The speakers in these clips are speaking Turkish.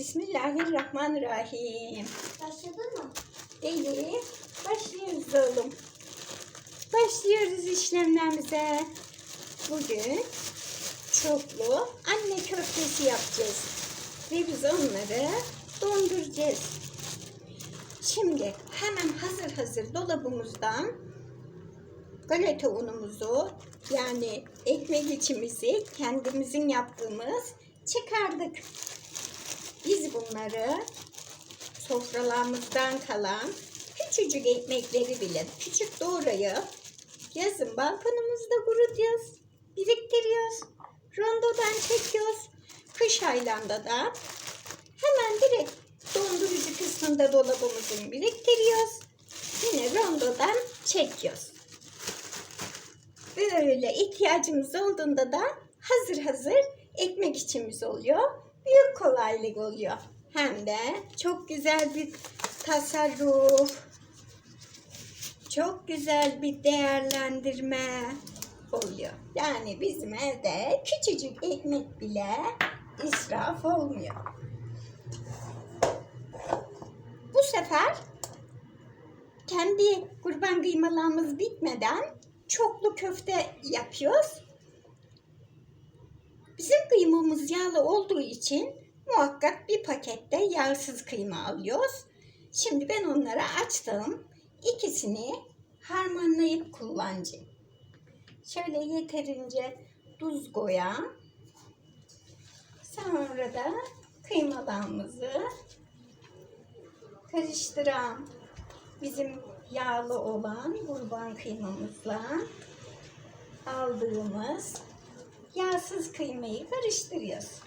Bismillahirrahmanirrahim. Başladın mı? Elif, başlıyoruz oğlum. Başlıyoruz işlemlerimize. Bugün çoklu anne köftesi yapacağız. Ve biz onları donduracağız. Şimdi hemen hazır hazır dolabımızdan galeta unumuzu yani ekmek içimizi kendimizin yaptığımız çıkardık. Biz bunları sofralarımızdan kalan küçücük ekmekleri bile küçük doğrayıp yazın balkonumuzda kurutuyoruz, biriktiriyoruz, rondodan çekiyoruz. Kış aylarında da hemen direkt dondurucu kısmında dolabımızın biriktiriyoruz. Yine rondodan çekiyoruz. Böyle ihtiyacımız olduğunda da hazır hazır ekmek içimiz oluyor. Büyük kolaylık oluyor. Hem de çok güzel bir tasarruf. Çok güzel bir değerlendirme oluyor. Yani bizim evde küçücük ekmek bile israf olmuyor. Bu sefer kendi kurban kıymalarımız bitmeden çoklu köfte yapıyoruz. Bizim kıymamız yağlı olduğu için muhakkak bir pakette yağsız kıyma alıyoruz. Şimdi ben onları açtım. İkisini harmanlayıp kullanacağım. Şöyle yeterince tuz koyan. Sonra da kıymalarımızı karıştıran bizim yağlı olan kurban kıymamızla aldığımız yağsız kıymayı karıştırıyoruz.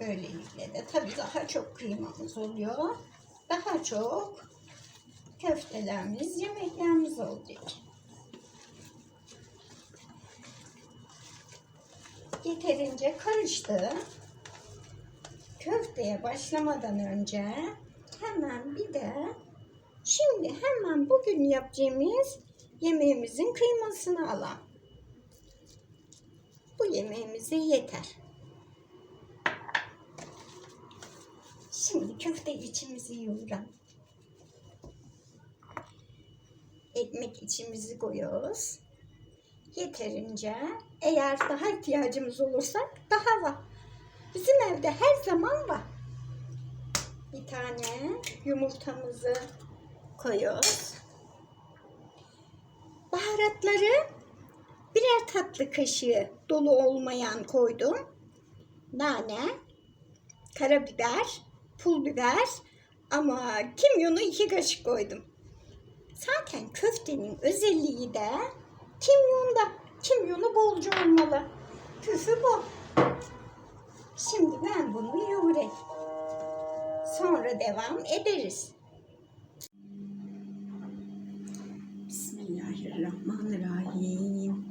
Böylelikle de tabii daha çok kıymamız oluyor. Daha çok köftelerimiz, yemeklerimiz olacak. Yeterince karıştı. Köfteye başlamadan önce hemen bir de şimdi hemen bugün yapacağımız yemeğimizin kıymasını alalım. Bu yemeğimize yeter. Şimdi köfte içimizi yoğuralım. Ekmek içimizi koyuyoruz. Yeterince eğer daha ihtiyacımız olursa daha var. Bizim evde her zaman var. Bir tane yumurtamızı koyuyoruz. Baharatları birer tatlı kaşığı dolu olmayan koydum. Nane, karabiber, pul biber ama kimyonu iki kaşık koydum. Zaten köftenin özelliği de kimyonda. Kimyonu bolca olmalı. Püfü bu. Şimdi ben bunu yoğurayım. Sonra devam ederiz. Bismillahirrahmanirrahim.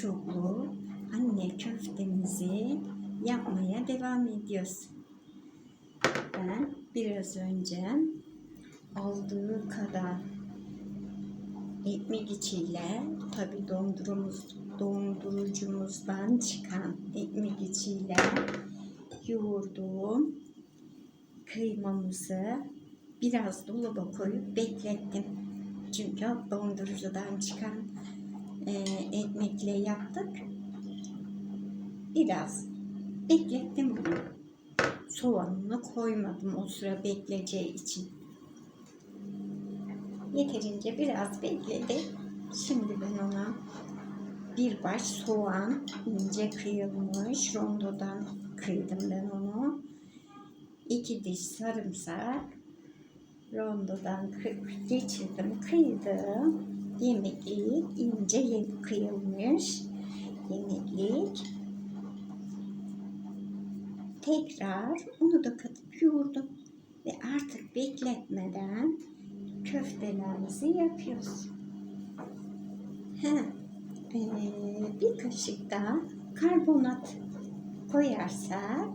Çoklu anne köftemizi yapmaya devam ediyoruz. Ben biraz önce aldığı kadar ekmek içiyle tabi dondurumuz dondurucumuzdan çıkan ekmek içiyle yoğurduğum kıymamızı biraz dolaba koyup beklettim. Çünkü dondurucudan çıkan e, ekmekle yaptık. Biraz beklettim bunu. Soğanını koymadım o sıra bekleyeceği için. Yeterince biraz bekledi. Şimdi ben ona bir baş soğan ince kıyılmış rondodan kıydım ben onu. İki diş sarımsak rondodan geçirdim, kıydım. Yemeklik ince kıyılmış yemeklik. Tekrar onu da katıp yoğurdum ve artık bekletmeden köftelerimizi yapıyoruz. He, ee, bir kaşık da karbonat koyarsak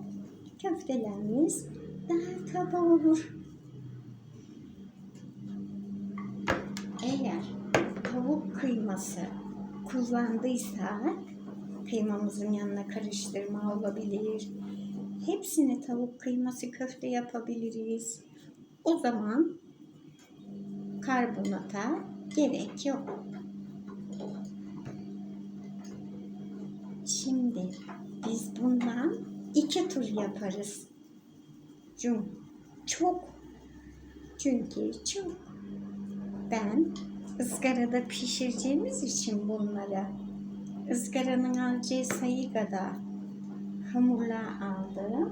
köftelerimiz daha kaba olur. Eğer tavuk kıyması kullandıysak kıymamızın yanına karıştırma olabilir. Hepsini tavuk kıyması köfte yapabiliriz. O zaman karbonata gerek yok. Şimdi biz bundan iki tur yaparız. Çünkü çok çünkü çok ben ızgarada pişireceğimiz için bunları ızgaranın alacağı sayı kadar hamurlar aldım.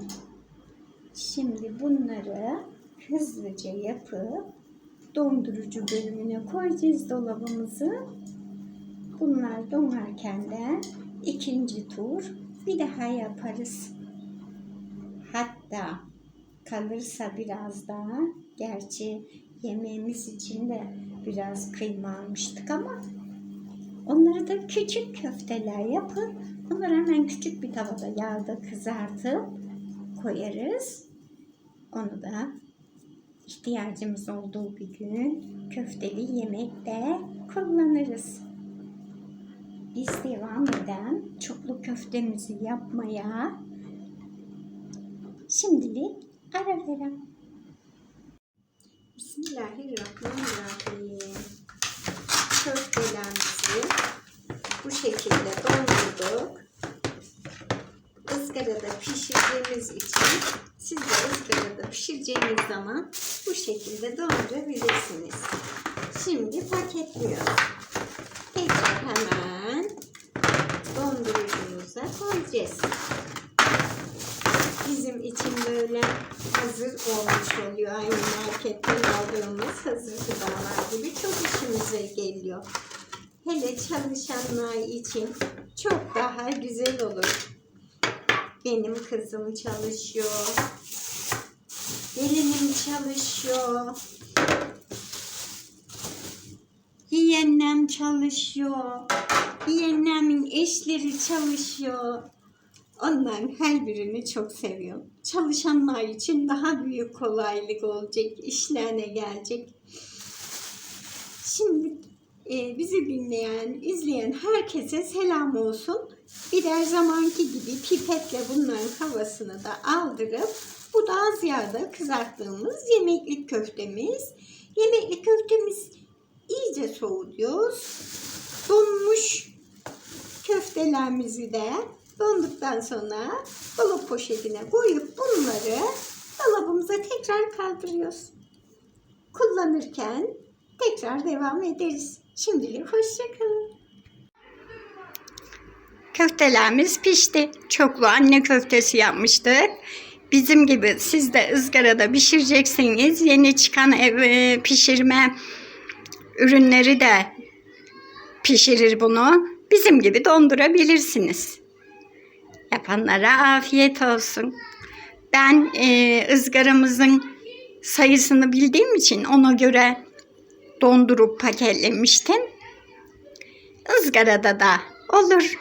Şimdi bunları hızlıca yapıp dondurucu bölümüne koyacağız dolabımızı. Bunlar donarken de ikinci tur bir daha yaparız. Hatta kalırsa biraz daha gerçi yemeğimiz için de biraz kıyma almıştık ama onları da küçük köfteler yapıp onları hemen küçük bir tavada yağda kızartıp koyarız. Onu da ihtiyacımız olduğu bir gün köfteli yemekte kullanırız. Biz devam eden çoklu köftemizi yapmaya şimdilik ara verelim. Bismillahirrahmanirrahim. Köftelerimizi bu şekilde dondurduk. Izgarada pişirdiğimiz için siz de ızgarada pişireceğiniz zaman bu şekilde dondurabilirsiniz. Şimdi paketliyoruz. Tekrar hemen dondurucumuza koyacağız. Bizim için böyle hazır olmuş oluyor. Aynı marketten aldığımız hazır gıdalar gibi çok işimize geliyor. Hele çalışanlar için çok daha güzel olur. Benim kızım çalışıyor. Gelinim çalışıyor. Yeğennem çalışıyor. Yeğennemin eşleri çalışıyor. Onların her birini çok seviyorum. Çalışanlar için daha büyük kolaylık olacak, işlerine gelecek. Şimdi e, bizi dinleyen, izleyen herkese selam olsun. Birer zamanki gibi pipetle bunların havasını da aldırıp bu da az kızarttığımız yemeklik köftemiz. Yemeklik köftemiz iyice soğutuyoruz. Donmuş köftelerimizi de donduktan sonra dolap poşetine koyup bunları dolabımıza tekrar kaldırıyoruz. Kullanırken tekrar devam ederiz. Şimdilik hoşçakalın. Köftelerimiz pişti. Çoklu anne köftesi yapmıştık. Bizim gibi siz de ızgarada pişireceksiniz. Yeni çıkan ev e, pişirme ürünleri de pişirir bunu. Bizim gibi dondurabilirsiniz. Yapanlara afiyet olsun. Ben e, ızgaramızın sayısını bildiğim için ona göre dondurup paketlemiştim. Izgarada da olur.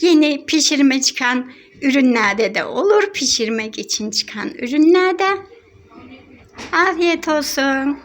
Yeni pişirme çıkan ürünlerde de olur. Pişirmek için çıkan ürünlerde. Afiyet olsun.